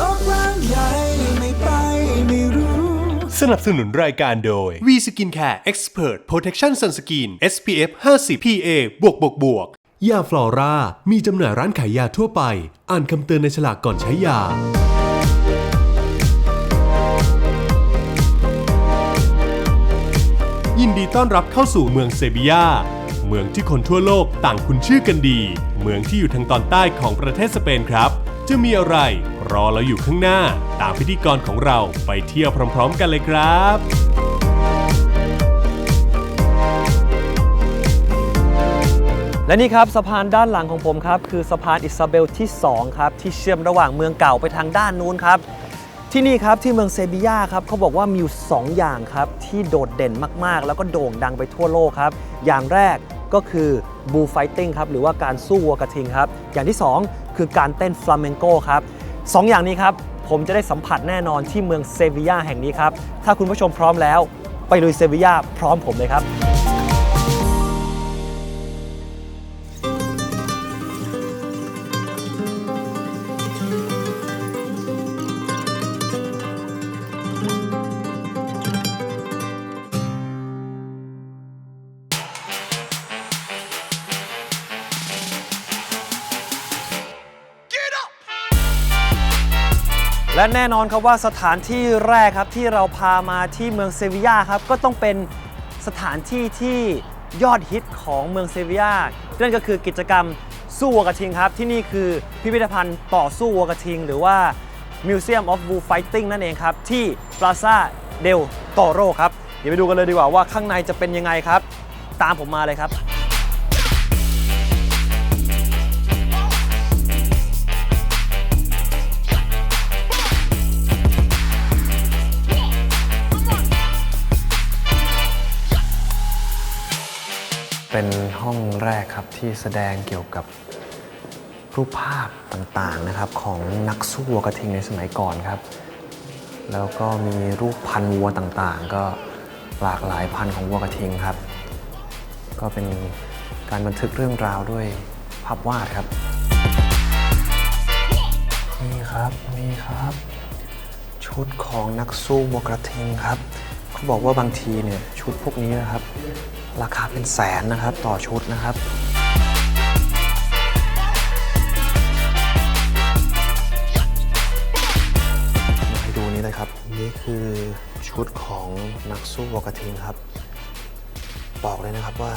โลกกว้างใหญ่ไม่ไปไม่รู้ สนับสนุนรายการโดย V Skin Care Expert Protection Sunscreen SPF 50 PA บวกบวกบวกยาฟลอรามีจำหน่ายร้านขายยาทั่วไป อ่านคำเตือนในฉลากก่อนใช้ยา ยินดีต้อนรับเข้าสู่เมืองเซบียา เมืองที่คนทั่วโลกต่างคุ้นชื่อกันดี เมืองที่อยู่ทางตอนใต้ของประเทศสเปนครับ จะมีอะไร รอเราอยู่ข้างหน้า ตามพิธีกรของเราไปเที่ยวพร้อม ๆ กันเลยครับและนี่ครับสะพานด้านหลังของผมครับคือสะพานอิซาเบลที่2ครับที่เชื่อมระหว่างเมืองเก่าไปทางด้านนู้นครับที่นี่ครับที่เมืองเซบียาครับเขาบอกว่ามีอยู่2อย่างครับที่โดดเด่นมากๆ แล้วก็โด่งดังไปทั่วโลกครับ อย่างแรกก็คือ บูไฟติ้งครับหรือว่าการสู้วัวกระทิงครับอย่างที่ 2 คือการเต้นฟลาเมงโกครับสองอย่างนี้ครับผมจะได้สัมผัสแน่นอนที่เมืองเซบียาแห่งนี้ครับถ้าคุณผู้ชมพร้อมแล้ว ไปลุยเซบียาพร้อมผมเลยครับ และแน่นอนครับว่าสถานที่แรกครับที่เราพามาที่เมืองเซบียาครับก็ต้องเป็นสถานที่ที่ยอดฮิตของเมืองเซบียานั่นก็คือกิจกรรมสู้วัวกระทิงครับ ที่นี่คือพิพิธภัณฑ์ต่อสู้วัวกระทิง หรือว่า Museum of Bull Fighting นั่นเองครับ ที่ Plaza del Toro ครับ เดี๋ยวไปดูกันเลยดีกว่าว่าข้างในจะเป็นยังไงครับ ตามผมมาเลยครับ เป็นห้องแรกครับที่แสดงเกี่ยวกับรูปภาพต่างๆนะครับ ของนักสู้วัวกระทิงในสมัยก่อนครับ แล้วก็มีรูปพันวัวต่างๆ ก็หลากหลายพันของวัวกระทิงครับ ก็เป็นการบันทึกเรื่องราวด้วยภาพวาดครับนี่ครับนี่ครับ ชุดของนักสู้วัวกระทิงครับเขาบอกว่าบางทีเนี่ยชุดพวกนี้นะครับ ราคาเป็นแสนนะครับต่อชุดนะครับ มาให้ดูนี้เลยครับ นี่คือชุดของนักสู้วัวกระทิงครับ บอกเลยนะครับว่า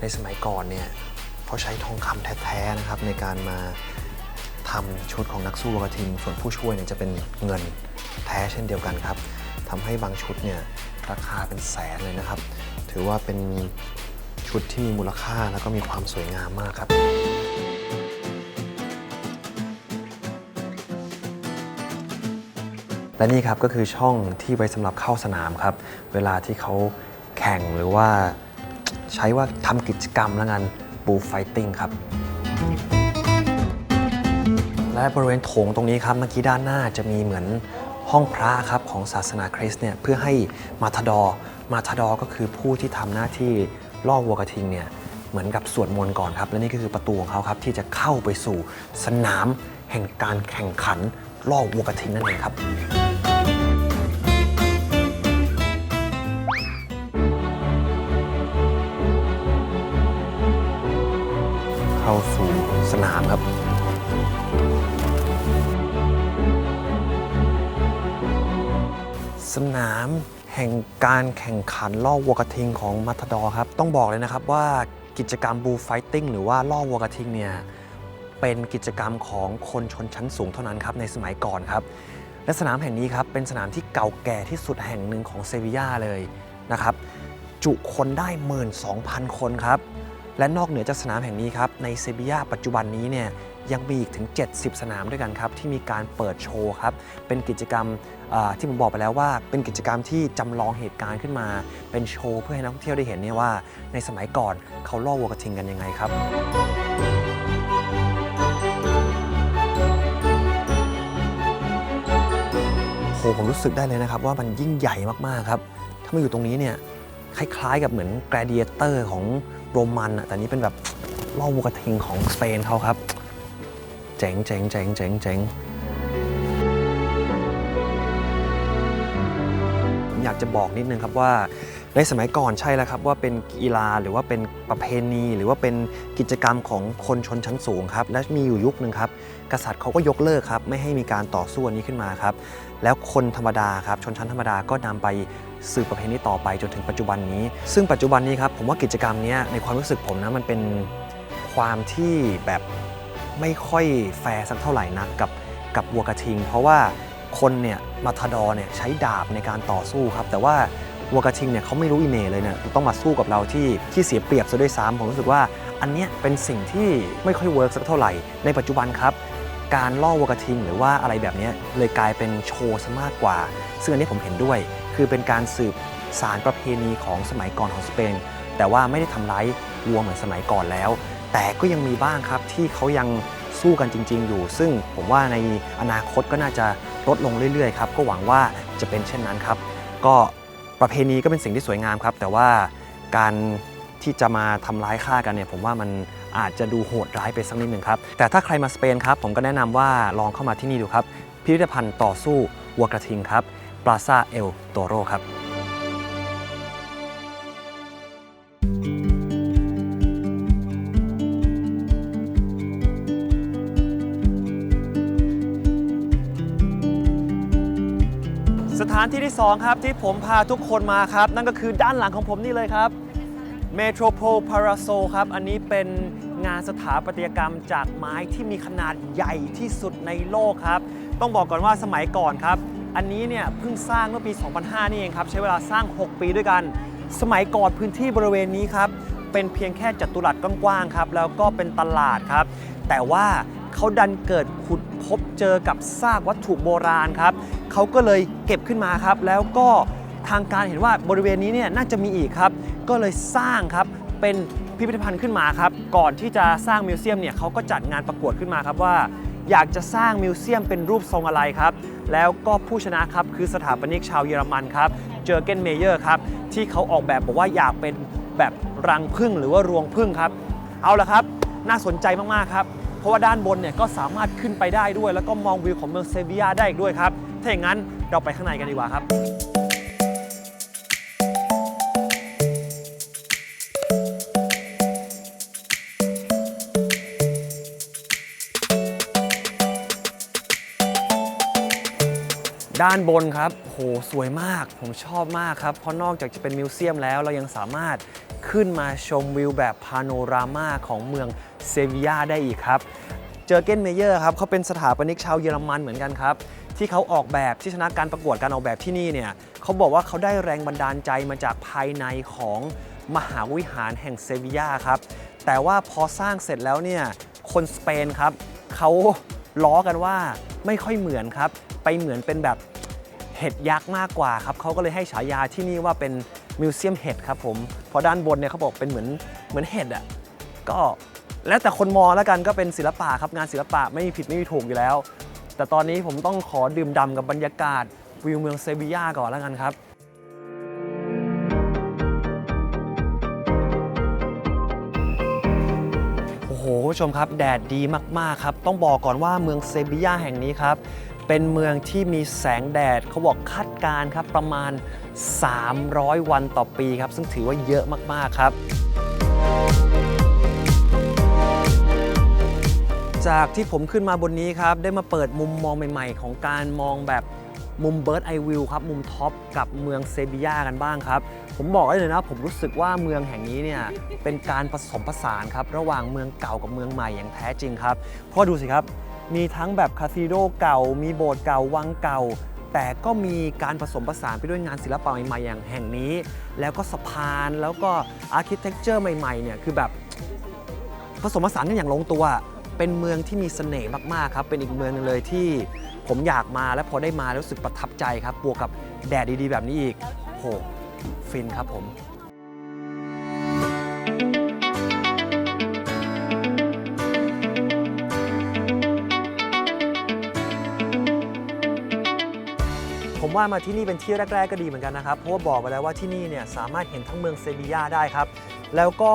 ในสมัยก่อนเนี่ยเขาใช้ทองคำแท้ๆนะครับในการมาทำชุดของนักสู้วัวกระทิง ส่วนผู้ช่วยเนี่ยจะเป็นเงินแท้เช่นเดียวกันครับทำให้บางชุดเนี่ยราคาเป็นแสนเลยนะครับ ถือว่าเป็นชุดที่มีมูลค่าแล้วก็มีความสวยงามมากครับ และนี่ครับก็คือช่องที่ไว้สำหรับเข้าสนามครับ เวลาที่เขาแข่งหรือว่าใช้ว่าทำกิจกรรมแล้วกันบูไฟติ้งครับ และบริเวณโถงตรงนี้ครับเมื่อกี้ด้านหน้าจะมีเหมือนห้องพระครับของศาสนาคริสต์เนี่ยเพื่อให้มาทดอ มาทาดอก็คือผู้ที่ทำหน้าที่ล่อวัวกระทิงเนี่ยเหมือนกับสวดมนต์ก่อนครับ และนี่ก็คือประตูของเขาครับที่จะเข้าไปสู่สนามแห่งการแข่งขันล่อวัวกระทิงนั่นเองครับ เข้าสู่สนามครับสนาม แห่งการแข่งขันล่อวัวกระทิงของมัทดอครับ ต้องบอกเลยนะครับว่ากิจกรรมบูไฟติ้งหรือว่าล่อวัวกระทิงเนี่ยเป็นกิจกรรมของคนชนชั้นสูงเท่านั้นครับในสมัยก่อนครับ และสนามแห่งนี้ครับเป็นสนามที่เก่าแก่ที่สุดแห่งหนึ่งของเซบียาเลยนะครับ จุคนได้ 12,000 คนครับ และนอกเหนือจากสนามแห่งนี้ครับในเซบียาปัจจุบันนี้เนี่ย ยังมีอีกถึง 70 สนามด้วยกันครับ ที่มีการเปิดโชว์ครับ เป็นกิจกรรมที่ผมบอกไปแล้วว่า เป็นกิจกรรมที่จำลองเหตุการณ์ขึ้นมา เป็นโชว์เพื่อให้นักท่องเที่ยวได้เห็นเนี่ยว่า ในสมัยก่อนเขาล่อวัวกระทิงกันยังไงครับโหผมรู้สึกได้เลยนะครับว่ามันยิ่งใหญ่มากๆครับ ถ้ามาอยู่ตรงนี้เนี่ยคล้ายๆ กับเหมือน gladiator ของโรมันอะแต่นี้เป็นแบบล่อวัวกระทิงของสเปนเขาครับ จ๋งเจ๋งเจ๋งเจ๋งเจ๋งอยากจะบอกนิดนึงครับว่าในสมัยก่อนใช่แล้วครับว่าเป็นกีฬาหรือว่าเป็นประเพณี หรือว่าเป็นกิจกรรมของคนชนชั้นสูงครับและมีอยู่ยุคหนึ่งครับกษัตริย์เขาก็ยกเลิกครับไม่ให้มีการต่อสู้นนี้ขึ้นมาครับแล้วคนธรรมดาครับชนชั้นธรรมดาก็นำไปสืบประเพณีต่อไปจนถึงปัจจุบันนี้ ซึ่งปัจจุบันนี้ครับผมว่ากิจกรรมนี้ในความรู้สึกผมนะมันเป็นความที่แบบ ไม่ค่อยแฟร์สักเท่าไหร่นักกับกับวัวกระทิง เพราะว่าคนเนี่ยมาทดอเนี่ยใช้ดาบในการต่อสู้ครับ แต่ว่าวัวกระทิงเนี่ยเขาไม่รู้อีเน่เลยเนี่ยต้องมาสู้กับเราที่ที่เสียเปรียบซะด้วยซ้ำผมรู้สึกว่า อันเนี้ยเป็นสิ่งที่ไม่ค่อยเวิร์กสักเท่าไหร่ในปัจจุบันครับ การล่อวัวกระทิงหรือว่าอะไรแบบเนี้ยเลยกลายเป็นโชว์ซะมากกว่า ซึ่งอันนี้ผมเห็นด้วย คือเป็นการสืบสารประเพณีของสมัยก่อนของสเปนแต่ว่าไม่ได้ทำร้ายวัวเหมือนสมัยก่อนแล้ว แต่ก็ยังมีบ้างครับที่เขายังสู้กันจริง ๆ อยู่ ซึ่งผมว่าในอนาคตก็น่าจะลดลงเรื่อยๆครับก็หวังว่าจะเป็นเช่นนั้นครับ ก็ประเพณีก็เป็นสิ่งที่สวยงามครับ แต่ว่าการที่จะมาทำร้ายฆ่ากันเนี่ยผมว่ามันอาจจะดูโหดร้ายไปสักนิดหนึ่งครับ แต่ถ้าใครมาสเปนครับผมก็แนะนำว่าลองเข้ามาที่นี่ดูครับ พิพิธภัณฑ์ต่อสู้วัวกระทิงครับปราซาเอลโตโรครับานที่ที่ 2 ครับที่ผมพาทุกคนมาครับ นั่นก็คือด้านหลังของผมนี่เลยครับ Metropole Parasol ครับ อันนี้เป็นงานสถาปัตยกรรมจากไม้ที่มีขนาดใหญ่ที่สุดในโลกครับ ต้องบอกก่อนว่าสมัยก่อนครับ อันนี้เนี่ยเพิ่งสร้างเมื่อปี 2005 นี่เองครับ ใช้เวลาสร้าง 6 ปีด้วยกัน สมัยก่อนพื้นที่บริเวณนี้ครับ เป็นเพียงแค่จัตุรัสกว้างๆครับ แล้วก็เป็นตลาดครับ แต่ว่าเขาดันเกิดขุด พบเจอกับซากวัตถุโบราณครับเขาก็เลยเก็บขึ้นมาครับ แล้วก็ทางการเห็นว่าบริเวณนี้เนี่ยน่าจะมีอีกครับ ก็เลยสร้างครับเป็นพิพิธภัณฑ์ขึ้นมาครับ ก่อนที่จะสร้างมิวเซียมเนี่ยเขาก็จัดงานประกวดขึ้นมาครับว่า อยากจะสร้างมิวเซียมเป็นรูปทรงอะไรครับ แล้วก็ผู้ชนะครับคือสถาปนิกชาวเยอรมันครับเจอเกนเมเยอร์ครับที่เขาออกแบบบอกว่าอยากเป็นแบบรังผึ้งหรือว่ารวงผึ้งครับ เอาละครับ น่าสนใจมากๆครับ ราะว่าด้านบนเนี่ยก็สามารถขึ้นไปได้ด้วย แล้วก็มองวิวของเมืองเซบียาได้อีกด้วยครับ ถ้าอย่างนั้นเราไปข้างในกันดีกว่าครับด้านบนครับ โห สวยมาก ผมชอบมากครับ เพราะนอกจากจะเป็นมิวเซียมแล้ว เรายังสามารถขึ้นมาชมวิวแบบพาโนรามาของเมือง เซบียาได้อีกครับ เจอเกนเมเยอร์ครับเขาเป็นสถาปนิกชาวเยอรมันเหมือนกันครับ ที่เขาออกแบบที่ชนะการประกวดการออกแบบที่นี่เนี่ยเขาบอกว่าเขาได้แรงบันดาลใจมาจากภายในของมหาวิหารแห่งเซบียาครับ แต่ว่าพอสร้างเสร็จแล้วเนี่ยคนสเปนครับเขาล้อกันว่าไม่ค่อยเหมือนครับ ไปเหมือนเป็นแบบเห็ดยักษ์มากกว่าครับเขาก็เลยให้ฉายาที่นี่ว่าเป็นมิวเซียมเห็ดครับผมเพราะด้านบนเนี่ยเขาบอกเป็นเหมือนเหมือนเห็ดอะก็ แล้วแต่คนมองแล้วกันก็เป็นศิลปะครับงานศิลปะไม่มีผิดไม่มีถูกอยู่แล้ว แต่ตอนนี้ผมต้องขอดื่มด่ำกับบรรยากาศวิวเมืองเซบียาก่อนแล้วกันครับโอ้โหคุณผู้ชมครับแดดดีมากๆครับ ต้องบอกก่อนว่าเมืองเซบียาแห่งนี้ครับ เป็นเมืองที่มีแสงแดดเขาบอกคาดการณ์ครับประมาณ 300 วันต่อปีครับ ซึ่งถือว่าเยอะมากๆครับ จากที่ผมขึ้นมาบนนี้ครับ ได้มาเปิดมุมมองใหม่ๆ ของการมองแบบมุม Bird Eye View ครับ มุมท็อปกับเมืองเซบียากันบ้างครับ ผมบอกได้เลยนะ ผมรู้สึกว่าเมืองแห่งนี้เนี่ย เป็นการผสมผสานครับ ระหว่างเมืองเก่ากับเมืองใหม่อย่างแท้จริงครับ เพราะดูสิครับ มีทั้งแบบคาสิโดเก่า มีโบสถ์เก่า วังเก่า แต่ก็มีการผสมผสานไปด้วยงานศิลปะใหม่ๆอย่างแห่งนี้ แล้วก็สะพานแล้วก็อาร์เคเต็กเจอร์ใหม่ๆเนี่ยคือแบบผสมผสานกันอย่างลงตัว เป็นเมืองที่มีเสน่ห์มากๆครับ เป็นอีกเมืองหนึงเลยที่ผมอยากมาและพอได้มาแล้วรู้สึกประทับใจครับ บวกกับแดดดีๆ แบบนี้อีกโหฟินครับผมผมว่ามาที่นี่เป็นที่แรก ๆ ก็ดีเหมือนกันนะครับ เพราะว่าบอกไปแล้วว่าที่นี่เนี่ยสามารถเห็นทั้งเมืองเซบียาได้ครับ แล้วก็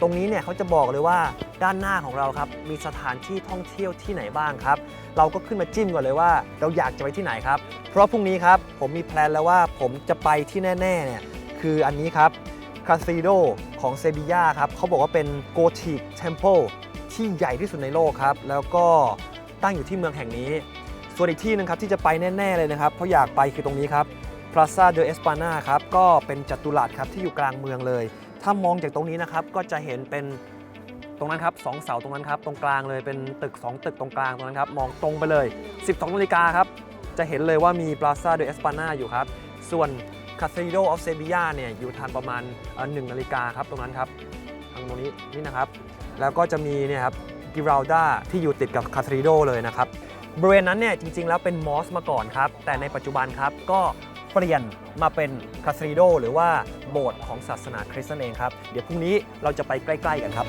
ตรงนี้เนี่ยเขาจะบอกเลยว่าด้านหน้าของเราครับมีสถานที่ท่องเที่ยวที่ไหนบ้างครับ เราก็ขึ้นมาจิ้มก่อนเลยว่า เราอยากจะไปที่ไหนครับ เพราะพรุ่งนี้ครับผมมีแพลนแล้วว่าผมจะไปที่แน่ๆเนี่ยคืออันนี้ครับคาซีโดของเซบียาครับเขาบอกว่าเป็นโกธิกเทมเพลที่ใหญ่ที่สุดในโลกครับ แล้วก็ตั้งอยู่ที่เมืองแห่งนี้ ส่วนอีกที่หนึงครับที่จะไปแน่ ๆเลยนะครับ เพราะอยากไปคือตรงนี้ครับ Plaza de Espana ครับก็เป็นจัตุรัสครับที่อยู่กลางเมืองเลย ถ้ามองจากตรงนี้นะครับก็จะเห็นเป็นตรงนั้นครับสองเสาตรงนั้นครับตรงกลางเลยเป็นตึก 2 ตึกตรงกลางตรงนั้นครับมองตรงไปเลย 12นาฬิกาครับจะเห็นเลยว่ามี Plaza de Espana อยู่ครับ ส่วน Cathedral of Sevilla เนี่ยอยู่ทางประมาณเอ่อ1นาฬิกาครับตรงนั้นครับทางตรงนี้นี่นะครับ แล้วก็จะมีเนี่ยครับกิราลดาที่อยู่ติดกับคา t ด d โดเลยนะครับบริเวณนั้นเนี่ยจริงๆแล้วเป็นมอสมาก่อนครับแต่ในปัจจุบันครับก็ เปลี่ยนมาเป็นคา t ด d โดหรือว่าโบสถ์ของศาสนาคริสต์นั่นเองครับ เดี๋ยวพรุ่งนี้เราจะไปใกล้ ๆ กันครับ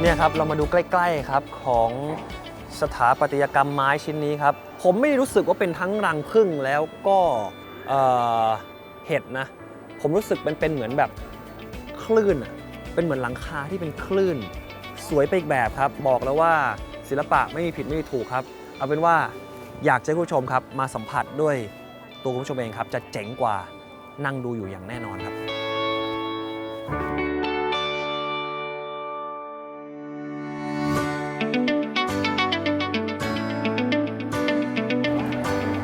เนี่ยครับเรามาดูใกล้ ๆ ครับของสถาปัตยกรรมไม้ชิ้นนี้ครับ ผมไม่รู้สึกว่าเป็นทั้งรังผึ้งแล้วก็เห็ดนะ ผมรู้สึกเป็นเป็นเหมือนแบบคลื่นเป็นเหมือนหลังคาที่เป็นคลื่น สวยไปอีกแบบครับ บอกแล้วว่าศิลปะไม่มีผิดไม่มีถูกครับ เอาเป็นว่าอยากให้คุณผู้ชมครับมาสัมผัสด้วยตัวคุณผู้ชมเองครับ จะเจ๋งกว่านั่งดูอยู่อย่างแน่นอนครับ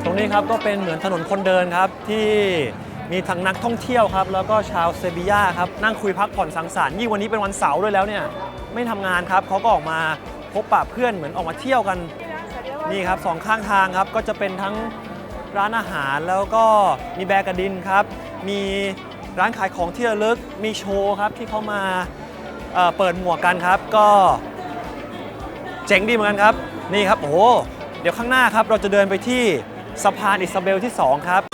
ตรงนี้ครับก็เป็นเหมือนถนนคนเดินครับที่มีทั้งนักท่องเที่ยวครับ แล้วก็ชาวเซบียาครับ นั่งคุยพักผ่อนสังสรรค์ยิ่งวันนี้เป็นวันเสาร์ด้วยแล้วเนี่ย ไม่ทำงานครับเขาก็ออกมาพบปะเพื่อนเหมือนออกมาเที่ยวกัน นี่ครับสองข้างทางครับก็จะเป็นทั้งร้านอาหารแล้วก็มีแบกระดินครับ มีร้านขายของที่ระลึกมีโชว์ครับที่เขามาเอ่อเปิดหมวกกันครับ ก็เจ๋งดีเหมือนกันครับ นี่ครับโอ้โหเดี๋ยวข้างหน้าครับเราจะเดินไปที่สะพานอิซาเบลที่ 2 ครับ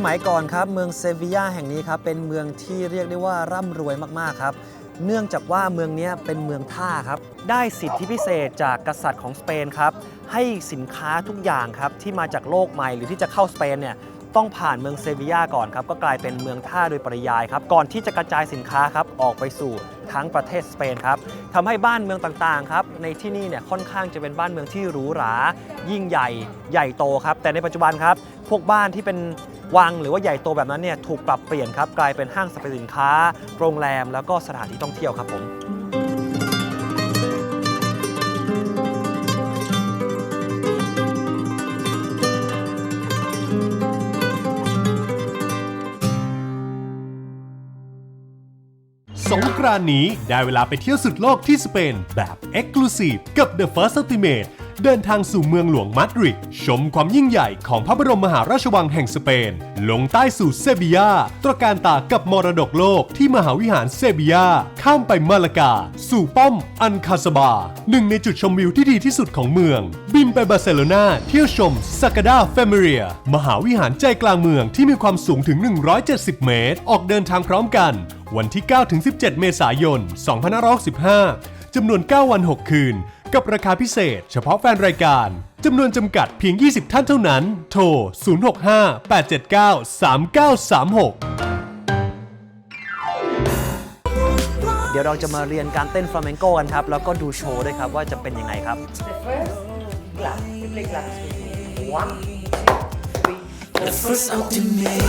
สมัยก่อนครับเมืองเซบียาแห่งนี้ครับเป็นเมืองที่เรียกได้ว่าร่ำรวยมากๆครับ เนื่องจากว่าเมืองนี้เป็นเมืองท่าครับ ได้สิทธิพิเศษจากกษัตริย์ของสเปนครับ ให้สินค้าทุกอย่างครับที่มาจากโลกใหม่หรือที่จะเข้าสเปนเนี่ยต้องผ่านเมืองเซบียาก่อนครับ ก็กลายเป็นเมืองท่าโดยปริยายครับ ก่อนที่จะกระจายสินค้าครับออกไปสู่ทั้งประเทศสเปนครับทำให้บ้านเมืองต่างๆครับในที่นี่เนี่ยค่อนข้างจะเป็นบ้านเมืองที่หรูหรา ยิ่งใหญ่ใหญ่โตครับ แต่ในปัจจุบันครับ พวกบ้านที่เป็น วังหรือว่าใหญ่โตแบบนั้นเนี่ยถูกปรับเปลี่ยนครับกลายเป็นห้างสรรพสินค้า โรงแรม แล้วก็สถานที่ท่องเที่ยวครับผมสงกรานนี้ได้เวลาไปเที่ยวสุดโลกที่สเปนแบบ e x c l u s i v e กับ The First Ultimate เดินทางสู่เมืองหลวงมาดริดชมความยิ่งใหญ่ของพระบรมมหาราชวังแห่งสเปน ลงใต้สู่เซบียาตระการตากับมรดกโลกที่มหาวิหารเซบียา ข้ามไปมาลากา สู่ป้อมอันคาสบา หนึ่งในจุดชมวิวที่ดีที่สุดของเมือง บินไปบาร์เซโลนาเที่ยวชมซากาดาเฟมิเรีย มหาวิหารใจกลางเมืองที่มีความสูงถึง 170 เมตร ออกเดินทางพร้อมกัน วันที่ 9-17 เมษายน 2565จำนวน 9 วัน 6 คืน กับราคาพิเศษ เฉพาะแฟนรายการจำนวนจำกัดเพียง 20 ท่านเท่านั้น โทร 065-879-3936 เดี๋ยวเราจะมาเรียนการเต้นฟลาเมนโกกันครับ แล้วก็ดูโชว์ด้วยครับว่าจะเป็นยังไงครับ The first ultimate The first ultimate